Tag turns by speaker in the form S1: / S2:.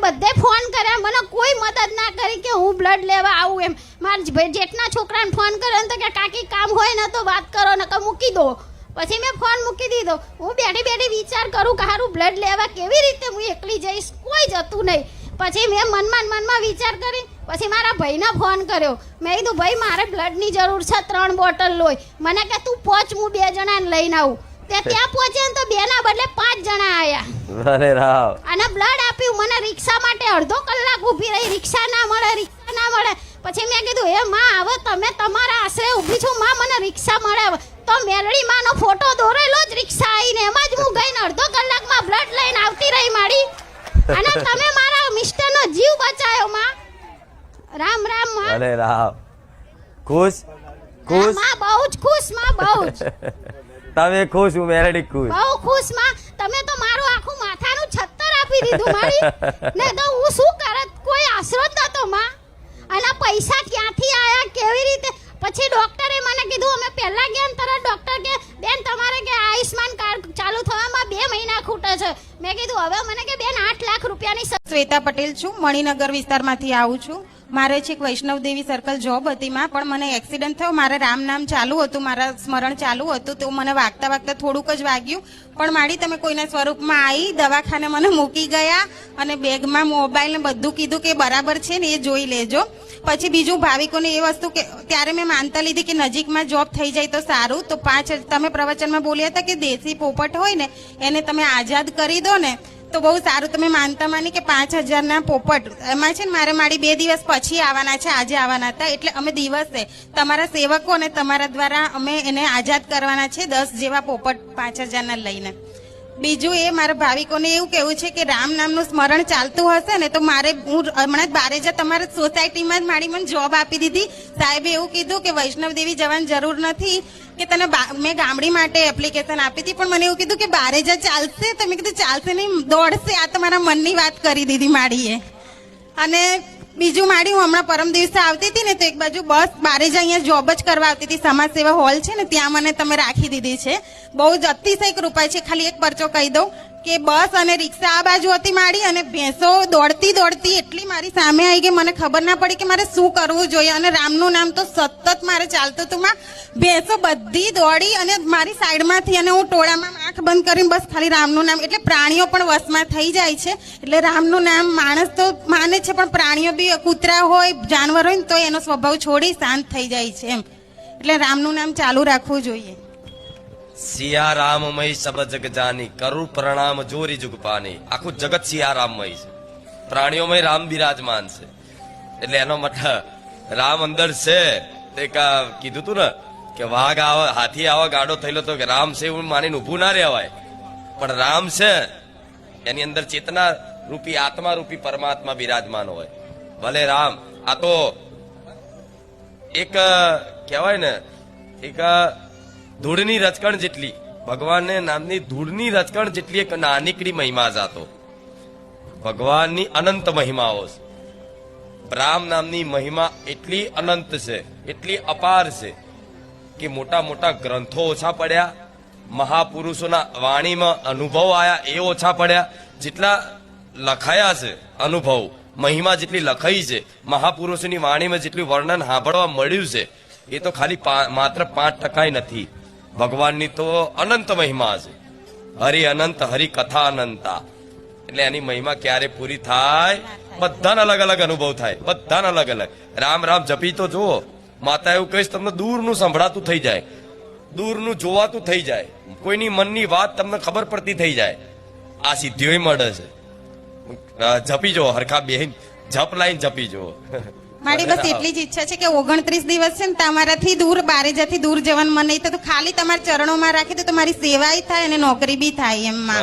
S1: બધે ફોન કર્યા. મને કોઈ મદદ ના કરી કે હું બ્લડ લેવા આવું એમ. મારા ભાઈ જેઠના છોકરાને ફોન કર્યો ને તો કે, કાકી, કામ હોય ને તો વાત કરો ને કે મૂકી દો. પછી મેં ફોન મૂકી દીધો. હું બેઠી બેઠી વિચાર કરું કે હારું બ્લડ લેવા કેવી રીતે હું એકલી જઈશ? કોઈ જતું નહીં. પછી મેં મનમાં મનમાં વિચાર કરી. પછી મારા ભાઈને ફોન કર્યો. મેં કીધું, ભાઈ, મારે બ્લડની જરૂર છે ત્રણ બોટલ લોય મને કે, તું પહોંચ, હું બે જણાને લઈને આવું. તે ત્યાં પહોંચ્યા ને તો બેના બદલે પાંચ જણા આવ્યા
S2: અરે રાવ.
S1: અને બ્લડ આપ્યું મને રિક્ષા માટે અડધો કલાક ઊભી રહી. રિક્ષા ના મળે રિક્ષા ના મળે. પછી મેં કીધું એ માં આવો તમે તમારા આશરે ઊભી છો. માં મને રિક્ષા મળે તો મેલડી માનો ફોટો દોરેલો જ રિક્ષા આવીને એમાં જ હું ગઈને અડધો કલાકમાં બ્લડ લઈને આવતી રહી મારી. અને તમે મારા મિસ્ટરનો જીવ બચાયો માં. રામ રામમાં.
S2: અરે રામ ખુશ? ખુશ?
S1: માં બહુ જ ખુશમાં બહુ જ.
S2: તમે ખુશ હું મેરેડી ખુશ.
S1: બહુ ખુશમાં. તમે તો મારું આખું માથાનું છત્તર આપી દીધું મારી. ને તો હું શું કરત કોઈ આશરો જ નતો માં. અને પૈસા ક્યાંથી આયા કેવી રીતે? પછી ડોક્ટરે મને કીધું અમે પહેલા ગયા ને તરત ડોક્ટર કે બેન તમારે કે આયુષ્માન કાર્ડ ચાલુ થવામાં બે મહિના ખૂટે છે. મેં કીધું હવે મને કે બેન આઠ લાખ રૂપિયાની
S3: શ્વેતા પટેલ છું મણિનગર વિસ્તારમાંથી આવું છું. મારે છેક વૈષ્ણવ દેવી સર્કલ જોબ હતી માં, પણ મને એક્સિડન્ટ થયો. મારે રામ નામ ચાલુ હતું, મારા સ્મરણ ચાલુ હતું, તો મને વાગતા વાગતા થોડુંક જ વાગ્યું. પણ મારી તમે કોઈના સ્વરૂપમાં આવી દવાખાને મને મૂકી ગયા અને બેગમાં મોબાઈલ ને બધું કીધું કે બરાબર છે ને એ જોઈ લેજો. પછી બીજું ભાવિકોને એ વસ્તુ કે ત્યારે મેં માનતા લીધી કે નજીકમાં જોબ થઈ જાય તો સારું. તો પાંચ, તમે પ્રવચનમાં બોલ્યા હતા કે દેશી પોપટ હોય ને, એને તમે આઝાદ કરી દો ને તો બહુ સારું. તમે માનતા માની કે પાંચ હજારના પોપટ. એમાં છે ને મારે મારી બે દિવસ પછી આવવાના છે. આજે આવવાના હતા. એટલે અમે દિવસે તમારા સેવકો અને તમારા દ્વારા અમે એને આઝાદ કરવાના છે દસ જેવા પોપટ પાંચ હજારના લઈને. બીજું એ મારા ભાવિકોને એવું કેવું છે કે રામ નામનું સ્મરણ ચાલતું હશે ને તો મારે હું હમણાં જ બારે જ તમારા સોસાયટીમાં જ મારી મને જોબ આપી દીધી. સાહેબે એવું કીધું કે વૈષ્ણવ દેવી જવાની જરૂર નથી, કે તને મેં ગામડી માટે એપ્લિકેશન આપી હતી, પણ મને એવું કીધું કે બારે જ ચાલશે. તો મેં કીધું ચાલશે નહીં, દોડશે. આ તમારા મનની વાત કરી દીધી માડીએ. અને બીજું માડી હું હમણાં પરમ દિવસે આવતી હતી ને તો એક બાજુ બસ બારે જ અહીંયા જોબ જ કરવા આવતી હતી, સમાજ સેવા હોલ છે ને, ત્યાં મને તમે રાખી દીધી છે. બહુ જ અતિશય કૃપા છે. ખાલી એક પરચો કહી દઉં કે બસ અને રિક્ષા આ બાજુ હતી મારી અને ભેંસો દોડતી દોડતી એટલી મારી સામે આવી ગઈ. મને ખબર ના પડી કે મારે શું કરવું જોઈએ અને રામનું નામ તો સતત મારે ચાલતું હતું. માં ભેંસો બધી દોડી અને મારી સાઈડમાંથી અને હું ટોળામાં આંખ બંધ કરીને બસ ખાલી રામનું નામ, એટલે પ્રાણીઓ પણ વશમાં થઈ જાય છે. એટલે રામનું નામ માણસ તો માને છે, પણ પ્રાણીઓ બી કૂતરા હોય, જાનવર હોય ને તો એનો સ્વભાવ છોડી શાંત થઈ જાય છે એમ. એટલે રામનું નામ ચાલુ રાખવું જોઈએ.
S4: સિયા રામમય સબ જગ જાની કરુણ પ્રણામ જોરી જુગ પાની આખું જગત સિયા રામમય છે. પ્રાણીઓમય રામ બિરાજમાન છે. એટલે એનો મતલબ રામ અંદર છે. તે કીધું તું ને કે વાઘ આવે, હાથી આવા ગાડો થયેલો તો કે રામ છે એવું માનીને ઊભું ના રહેવાય. પણ રામ છે, એની અંદર ચેતના રૂપી, આત્મા રૂપી પરમાત્મા બિરાજમાન હોય. ભલે રામ, આ તો એક કહેવાય ને, એક ધૂળની રચકણ જેટલી, ભગવાનને નામની ધૂળની રચકણ જેટલી એક નાનીકડી મહિમા જાતો. ભગવાનની અનંત મહિમાઓ છે. રામ નામની મહિમા એટલી અનંત છે, એટલી અપાર છે કે મોટા મોટા ગ્રંથો ઓછા પડ્યા મહાપુરુષોના વાણીમાં અનુભવ આયા એ ઓછા પડ્યા જેટલા લખાયા છે અનુભવ મહિમા જેટલી લખાઈ છે મહાપુરુષોની વાણીમાં જેટલું વર્ણન સાંભળવા મળ્યું છે એ તો ખાલી માત્ર પાંચ ટકાય નથી. ભગવાનની તો અનંત મહિમા છે. હરિ અનંત હરિ કથા અનંતા. એટલે એની મહિમા ક્યારે પૂરી થાય. બધાને અલગ અલગ અનુભવ થાય. બધાને અલગ અલગ. રામ રામ જપી તો જુઓ. માતા એવું કહીશ તમને દૂરનું સંભળાતું થઈ જાય. દૂરનું જોવાતું થઈ જાય. કોઈની મનની વાત તમને ખબર પડતી થઈ જાય. આ સિદ્ધિઓ મળે છે. જપી જુઓ હરખા બેન જપ લાઈન જપી જુઓ.
S3: મારી બસ એટલી જ ઈચ્છા છે કે ઓગણત્રીસ દિવસ છે ને તમારાથી દૂર બારેજાથી દૂર જવાનું મન નહીં તો ખાલી તમારા ચરણોમાં રાખી દો તો મારી સેવાય થાય અને નોકરી બી થાય એમ માં.